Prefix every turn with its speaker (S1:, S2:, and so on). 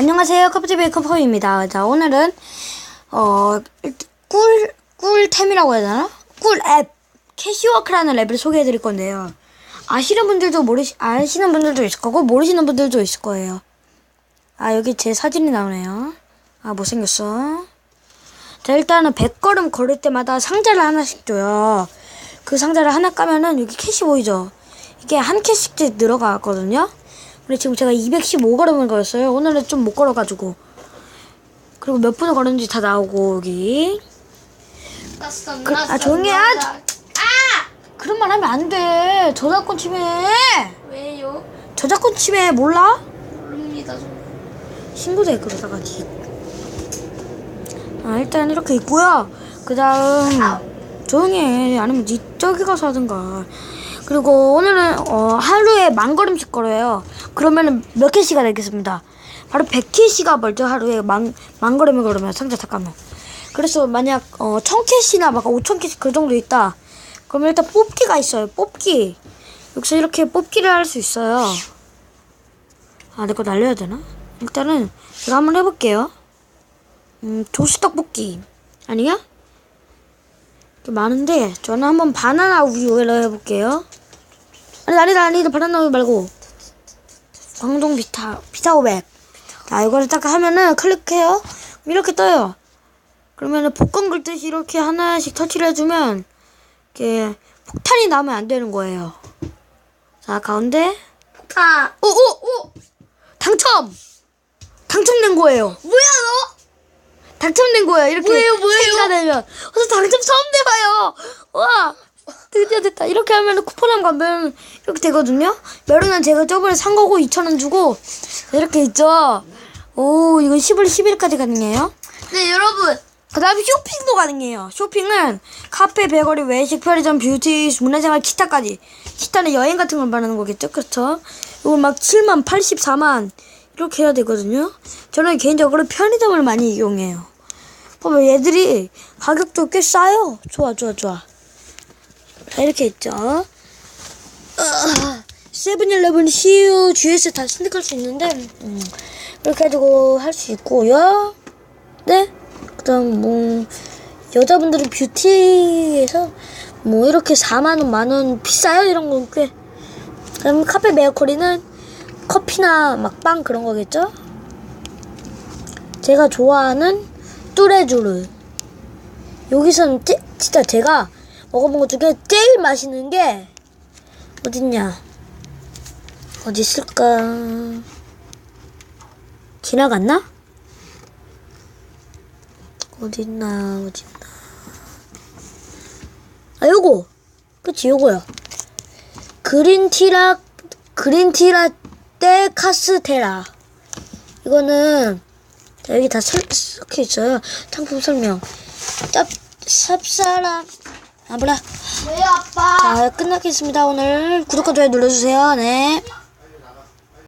S1: 안녕하세요. 커피TV의 커퍼입니다. 자, 오늘은, 어, 꿀, 꿀템이라고 해야 되나? 꿀 앱, 캐시워크라는 앱을 소개해 드릴 건데요. 아시는 분들도 모르시, 아시는 분들도 있을 거고, 모르시는 분들도 있을 거예요. 아, 여기 제 사진이 나오네요. 아, 못생겼어. 자, 일단은 100걸음 걸을 때마다 상자를 하나씩 줘요. 그 상자를 하나 까면은 여기 캐시 보이죠? 이게 한 캐씩 늘어가거든요? 근데 지금 제가 215걸음을 걸었어요. 오늘은 좀 못 걸어가지고. 그리고 몇 분을 걸었는지 다 나오고, 여기. 그- 아, 조용히 해. 아! 그런 말 하면 안 돼. 저작권 침해.
S2: 왜요?
S1: 저작권 침해 몰라?
S2: 모릅니다. 저.
S1: 신고돼 그러다가 니. 아 일단 이렇게 있고요. 그 다음 조용히 해. 아니면 니 저기 가서 하든가. 그리고 오늘은 어, 하루에 만 걸음씩 걸어요. 그러면은 몇 개씩가 되겠습니다. 바로 100개씩가 벌죠 하루에 만, 만 걸음을 걸으면 상자 다 까면. 그래서 만약 어, 1000개씩이나 막 5000개씩 그 정도 있다. 그러면 일단 뽑기가 있어요. 뽑기. 여기서 이렇게 뽑기를 할 수 있어요. 아, 내 거 날려야 되나? 일단은 제가 한번 해볼게요. 음, 조수떡볶이. 아니야? 이렇게 많은데 저는 한번 바나나 우유를 해볼게요. 아니, 아니다, 아니다. 바나나 우유 말고. 광동 비타, 비타 500. 자, 이거를 딱 하면은 클릭해요. 이렇게 떠요. 그러면은 복권 긁듯이 이렇게 하나씩 터치를 해주면 이렇게 폭탄이 나오면 안 되는 거예요. 자, 가운데.
S2: 아,
S1: 오, 오, 오! 당첨! 당첨된 거예요.
S2: 너?
S1: 당첨된 거예요. 이렇게
S2: 뭐예요, 뭐예요?
S1: 세개가 되면. 그래서 당첨 처음 돼봐요. 와, 드디어 됐다. 이렇게 하면 쿠폰함 가면 이렇게 되거든요. 메론은 제가 저번에 산 거고 2,000원 주고 이렇게 있죠. 오, 이건 10월 10일까지 가능해요.
S2: 네 여러분.
S1: 그 다음에 쇼핑도 가능해요. 쇼핑은 카페, 베거리, 외식, 편의점, 뷰티, 문화생활, 기타까지. 기타는 여행 같은 걸 말하는 거겠죠? 그렇죠? 이거 막 7만, 84만 이렇게 해야 되거든요. 저는 개인적으로 편의점을 많이 이용해요. 봐봐 얘들이 가격도 꽤 싸요. 좋아 좋아 좋아. 자 이렇게 있죠. 아, 세븐일레븐, CU, GS 다 선택할 수 있는데 음, 이렇게 해가지고 할 수 있고요. 네. 그다음 뭐 여자분들은 뷰티에서 뭐 이렇게 4만 원, 만 원 비싸요 이런 건 꽤. 그럼 카페 메어코리는 커피나 막 빵 그런 거겠죠? 제가 좋아하는 뚜레쥬르. 여기서는 제, 진짜 제가 먹어본 것 중에 제일 맛있는 게 어딨냐? 어디 있을까? 지나갔나? 어딨나 어딨나 아 요거 그치 요거요 그린티라 그린티라 떼 카스테라 이거는 자, 여기 다 설- 이렇게 있어요. 상품 설명. 짭 쌉싸라 아 몰라.
S2: 왜 아빠?
S1: 자 끝나겠습니다 오늘. 구독과 좋아요 눌러주세요. 네